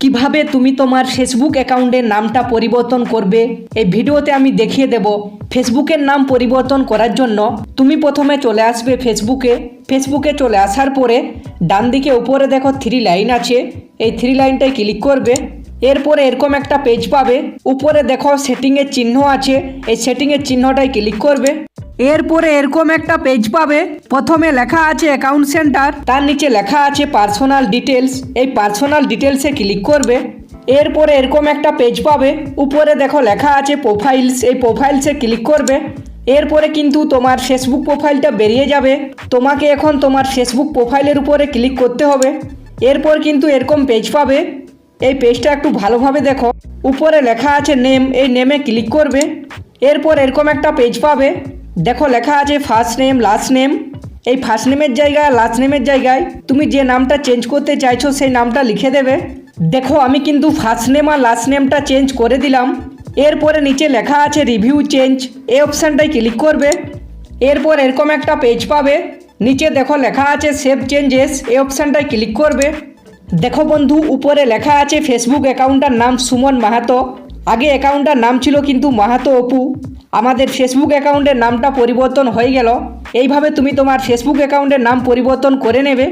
কীভাবে তুমি তোমার ফেসবুক অ্যাকাউন্টের নামটা পরিবর্তন করবে? এই ভিডিওতে আমি দেখিয়ে দেব ফেসবুকের নাম পরিবর্তন করার জন্য তুমি প্রথমে চলে আসবে ফেসবুকে ফেসবুকে চলে আসার পরে ডান দিকে উপরে দেখো থ্রি লাইন আছে। এই থ্রি লাইনটায় ক্লিক করবে। এরপরে এরকম একটা পেজ পাবে। উপরে দেখো সেটিংয়ের চিহ্ন আছে। এই সেটিংয়ের চিহ্নটায় ক্লিক করবে। এরপরে এরকম একটা পেজ পাবে। প্রথমে লেখা আছে অ্যাকাউন্ট সেন্টার তার নিচে লেখা আছে পার্সোনাল ডিটেলস এই পার্সোনাল ডিটেলসে ক্লিক করবে। এরপরে এরকম একটা পেজ পাবে। উপরে দেখো লেখা আছে প্রোফাইলস এই প্রোফাইলসে ক্লিক করবে। এরপরে কিন্তু তোমার ফেসবুক প্রোফাইলটা বেরিয়ে যাবে। তোমাকে এখন তোমার ফেসবুক প্রোফাইলের উপরে ক্লিক করতে হবে। এরপর কিন্তু এরকম পেজ পাবে। এই পেজটা একটু ভালোভাবে দেখো। উপরে লেখা আছে নেম এই নেমে ক্লিক করবে। এরপর এরকম একটা পেজ পাবে। দেখো, লেখা আছে ফার্স্ট নেম লাস্ট নেম এই ফার্স্ট নেমের জায়গায় লাস্ট নেমের জায়গায় তুমি যে নামটা চেঞ্জ করতে চাইছো, সেই নামটা লিখে দেবে। দেখো, আমি কিন্তু ফার্স্ট নেম আর লাস্ট নেমটা চেঞ্জ করে দিলাম। এরপরে নিচে লেখা আছে রিভিউ চেঞ্জ এই অপশানটায় ক্লিক করবে। এরপর এরকম একটা পেজ পাবে। নিচে দেখো, লেখা আছে সেভ চেঞ্জেস এই অপশানটায় ক্লিক করবে। দেখো বন্ধু, উপরে লেখা আছে ফেসবুক অ্যাকাউন্টটার নাম সুমন মাহাতো। আগে অ্যাকাউন্টটার নাম ছিল কিন্তু মাহাতো অপু। আমাদের ফেসবুক অ্যাকাউন্টের নামটা পরিবর্তন হয়ে গেল। এইভাবে তুমি তোমার ফেসবুক অ্যাকাউন্টের নাম পরিবর্তন করে নেবে।